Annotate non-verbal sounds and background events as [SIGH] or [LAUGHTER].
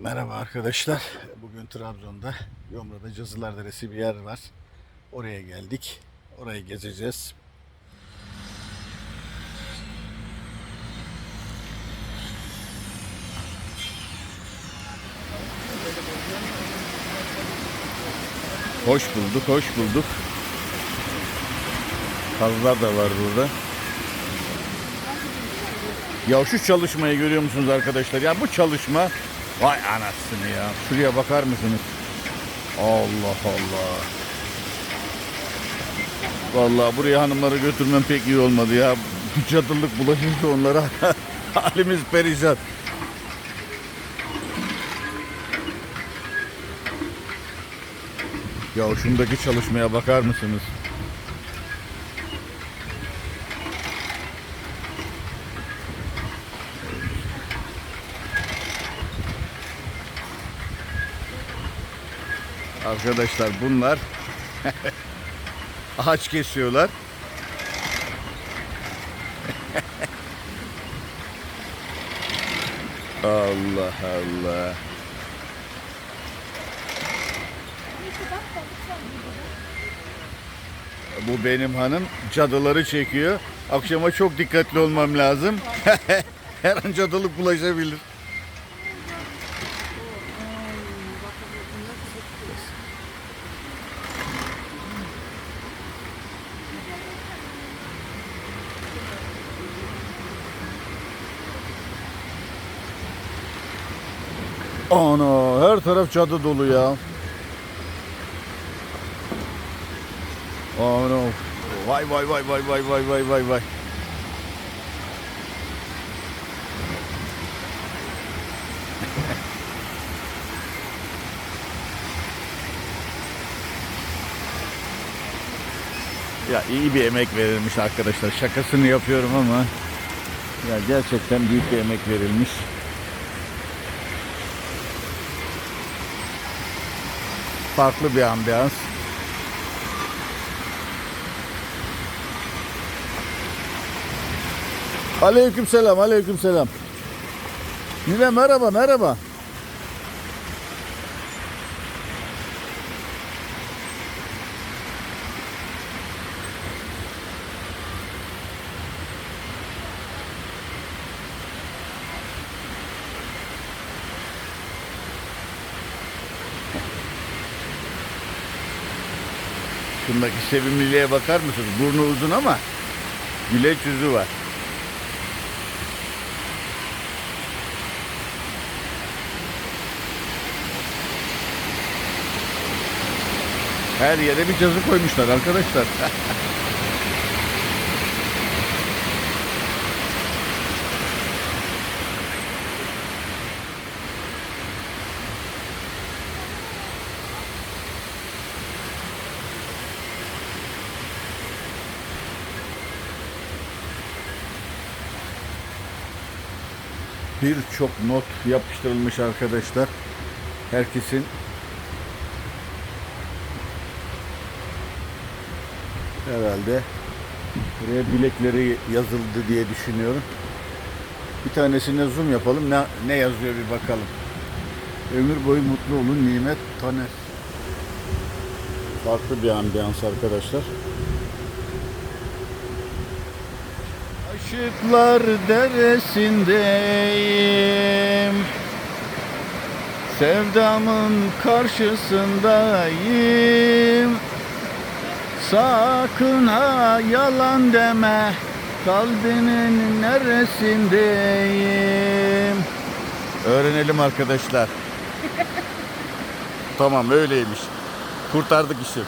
Merhaba arkadaşlar. Bugün Trabzon'da Yomra'da Cazılar Deresi bir yer var. Oraya geldik. Orayı gezeceğiz. Hoş bulduk, hoş bulduk. Kazlar da var burada. Ya şu çalışmayı görüyor musunuz arkadaşlar? Ya bu çalışma vay anasını ya. Şuraya bakar mısınız? Allah Allah. Vallahi buraya hanımları götürmem pek iyi olmadı ya. Cadılık bulaşınca onlara [LAUGHS] halimiz perişan. Ya şundaki çalışmaya bakar mısınız? Arkadaşlar bunlar [LAUGHS] ağaç kesiyorlar. [LAUGHS] Allah Allah. Bu benim hanım cadıları çekiyor. Akşama çok dikkatli olmam lazım. [LAUGHS] Her an cadılık bulaşabilir. Ana her taraf cadı dolu ya. Ana. Vay vay vay vay vay vay vay vay vay. [LAUGHS] ya iyi bir emek verilmiş arkadaşlar. Şakasını yapıyorum ama ya gerçekten büyük bir emek verilmiş. Farklı bir ambiyans. Aleyküm selam, aleyküm merhaba, merhaba. Şundaki sevimliliğe bakar mısınız? Burnu uzun ama güleç yüzü var. Her yere bir cazı koymuşlar arkadaşlar. [LAUGHS] Birçok not yapıştırılmış arkadaşlar. Herkesin herhalde buraya bilekleri yazıldı diye düşünüyorum. Bir tanesine zoom yapalım. Ne, ne yazıyor bir bakalım. Ömür boyu mutlu olun nimet taner. Farklı bir ambiyans arkadaşlar. Aşıklar deresindeyim. Sevdamın karşısındayım. Sakın ha yalan deme Kalbinin neresindeyim? Öğrenelim arkadaşlar. [LAUGHS] Tamam öyleymiş. Kurtardık işi